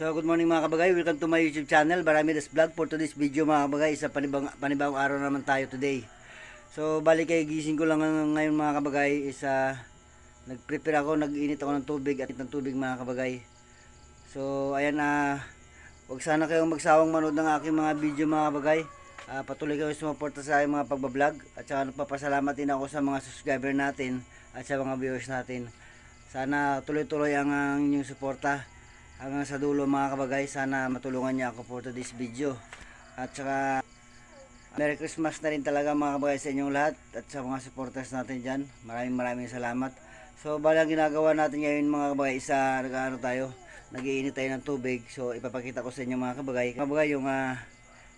So, good morning mga kabagay. Welcome to my YouTube channel, Barami Des Vlog. For today's video mga kabagay, isa panibang, panibang araw naman tayo today. So, bali kay gising ko lang ng- ngayon mga kabagay, isa nag-prepare ako, nag-init ako ng tubig at ng tubig mga kabagay. So, ayan na, wag sana kayong magsawang manood ng aking mga video mga kabagay. Ah, patuloy kayo sumuporta sa aking mga pagbablog at saka nagpapasalamat din ako sa mga subscriber natin at sa mga viewers natin. Sana tuloy-tuloy ang, ang inyong suporta hanggang sa dulo mga kabagay. Sana matulungan niya ako for today's video. At saka Merry Christmas na rin talaga mga kabagay sa inyong lahat at sa mga supporters natin dyan. Maraming maraming salamat. So bali ang ginagawa natin ngayon mga kabagay, isa nag-ano tayo, nagiinit tayo ng tubig. So ipapakita ko sa inyo mga kabagay. Kabagay yung ah,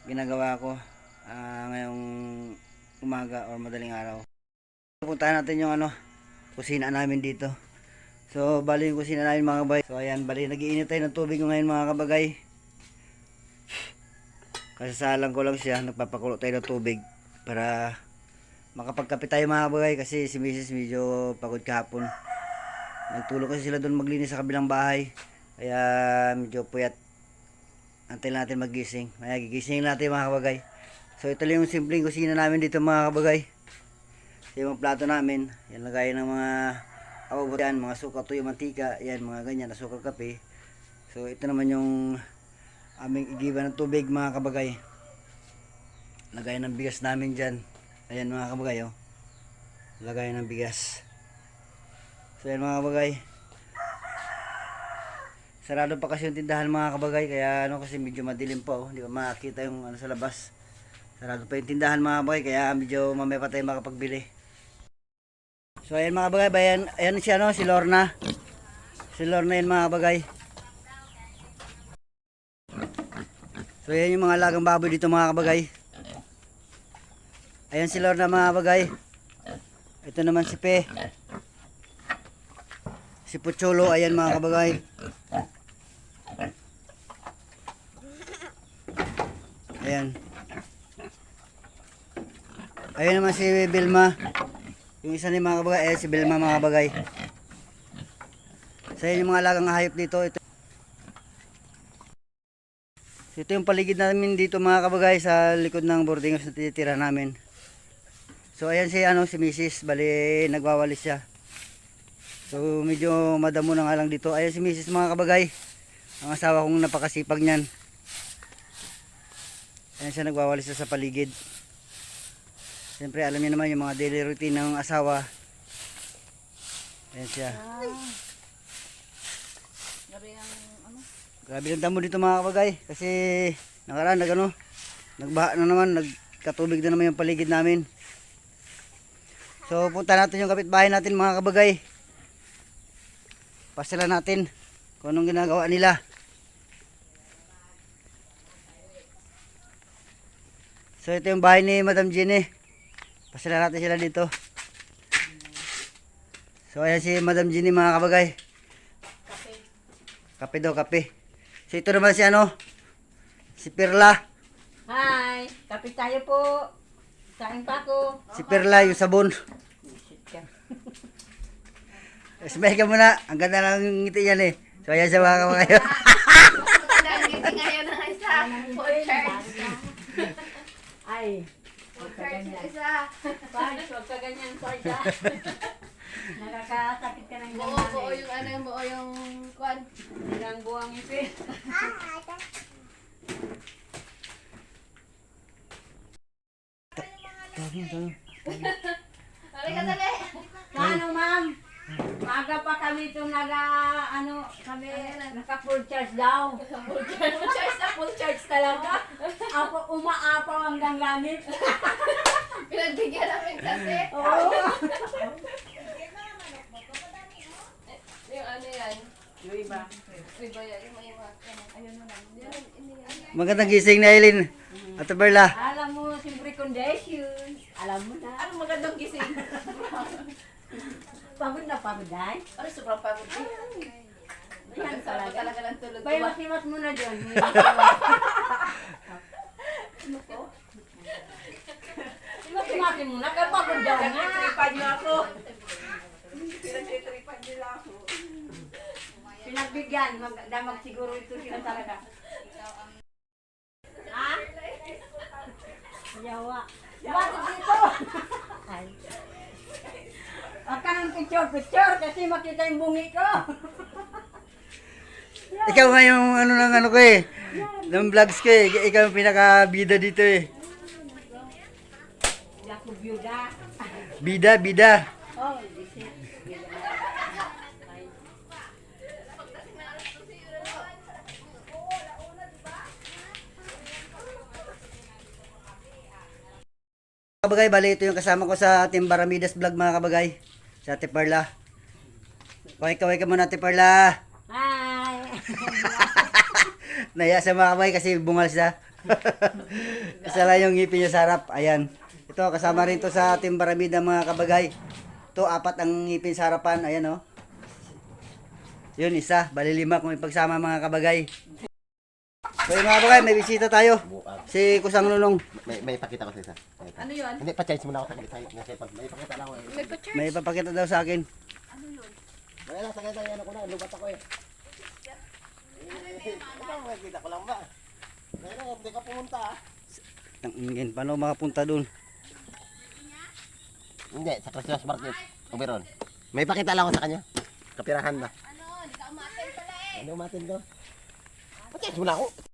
ginagawa ko ah, ngayong umaga or madaling araw. Puntahan natin yung ano, kusina namin dito. So, bali yung kusina namin mga kabagay. So, ayan, bali, nagiinit tayo ng tubig ngayon mga kabagay. Kasasalang ko lang siya, nagpapakulo tayo ng tubig para makapagkape tayo mga kabagay kasi si Mrs. medyo pagod kahapon. Nagtulog kasi sila doon maglinis sa kabilang bahay. Kaya medyo puyat. Antay natin magising. Kaya gigising natin mga kabagay. So ito lang yung simpleng kusina namin dito mga kabagay. Yung mga plato namin, yan lagay ng mga ababot yan, mga suka tuyo mantika, yan mga ganyan, na suka kape. So ito naman yung aming igiba ng tubig mga kabagay. Lagay ng bigas namin dyan. Ayan mga kabagay oh. Lagay ng bigas. So yan mga kabagay. Sarado pa kasi yung tindahan mga kabagay kaya ano kasi medyo madilim pa oh. Hindi pa makakita yung ano sa labas. Sarado pa yung tindahan mga kabagay kaya medyo mamaya pa tayo makapagbili. So ayan mga kabagay, ayan, ayan si ano, si Lorna. Si Lorna yan mga kabagay. So ayan yung mga alagang baboy dito mga kabagay. Ayan si Lorna mga kabagay. Ito naman si Pe. Si Pucholo, ayan mga kabagay. Ayan. Ayan naman si Bilma. Yung isa ni mga kabagay, eh, si Bilma mga kabagay. So ayan yung mga alagang hayop dito. Ito. So, ito yung paligid namin dito mga kabagay sa likod ng boarding house na tinitira namin. So ayan si ano si Mrs. Bali nagwawalis siya. So medyo madamo na nga lang dito. Ayan si Mrs. mga kabagay. Ang asawa kong napakasipag niyan. Ayan siya nagwawalis siya sa paligid. Siyempre alam niyo naman yung mga daily routine ng asawa. Ayan siya. Grabe ang damo dito mga kabagay. Kasi nakaraan nag ano, nagbaha na naman, nagkatubig na naman yung paligid namin. So punta natin yung kapitbahay natin mga kabagay. Pasila natin kung anong ginagawa nila. So ito yung bahay ni Madam Jenny. Pasila natin sila dito. So ayan si Madam Jenny mga kabagay. Kape daw, kape. So ito naman si ano? Si Perla. Hi! Kapit tayo po. Kain pa ako. Si Perla yung sabon. Smile ka muna. Ang ganda ng ngiti yan eh. So ayan siya mga kabagay. Nandito ngayon ang isa. Full charge. Ay, Yung isa. Sarge, huwag ka ganyan, Sarge. ah. Nakakasakit ka ng Buo, buo yung ano, buo yung kwan. Ilang buwang ipin. Dali ka, dali. Ano, ma'am? Maga pa kami itong naga, ano, kami, naka-full charge daw. Full charge. Full charge na, full charge talaga. Ako, umaapaw hanggang langit. Pinagbigyan namin kasi. Oo. Yung ano yan. Yung iba. Iba yan. Yung mga iba. Ayun na lang. Magandang gising na Eileen. Ate Perla. Alam mo, siyempre condition. Alam mo na. Ano magandang gising? Pagod na pagod, ay. Ano, sobrang pagod. Yan Talaga talaga. talaga ng tulog. Bay, masiwas mo na dyan. Ano ko? Masimasin mo na, kaya pagod daw nga. Pinagtripan niyo ako. Pinagtripan nila ako. Pina nagbigyan. Magdamag siguro ito sila talaga. Ha? Yawa. Bakit dito? Ay. Huwag ka ng picture-picture kasi makita yung bungi ko. Ikaw nga yung ano ng ano ko eh. Ng vlogs ko eh. Ikaw yung pinaka-bida dito eh. Ako byuda. Bida, bida. Oh, Kabagay, bali ito yung kasama ko sa Team Baramidas Vlog mga kabagay. Sa Ate Perla. Kaway-kaway ka muna Ate Perla. Hi! Naya sa mga kabagay kasi bungal siya. Isa lang yung ngipin niya sa harap. Ayan. Ito, kasama rin to sa Team Baramida mga kabagay. Ito, apat ang ngipin sa harapan. Ayan oh. Yun, isa. Bali lima kung ipagsama mga kabagay. So yung mga kabagay, may bisita tayo. Si Kusang Nunong. May, may pakita ko sa isa. Ano yun? Hindi, pa-charge muna ako sa sa sa. May pakita lang ako eh. May pa-charge. May ipapakita daw sa akin. Wala lang, sakay tayo, ano ko na, lubat ako eh. Ikaw, makikita ko lang ba? Pero, hindi ka pumunta ah. Tangingin, paano makapunta dun? Hindi, sa Christmas market. Uberon. May pakita lang ako sa kanya. Kapirahan ba? Ano, hindi ka umaten pala eh. Ano umatin ko? Pa-charge muna ako.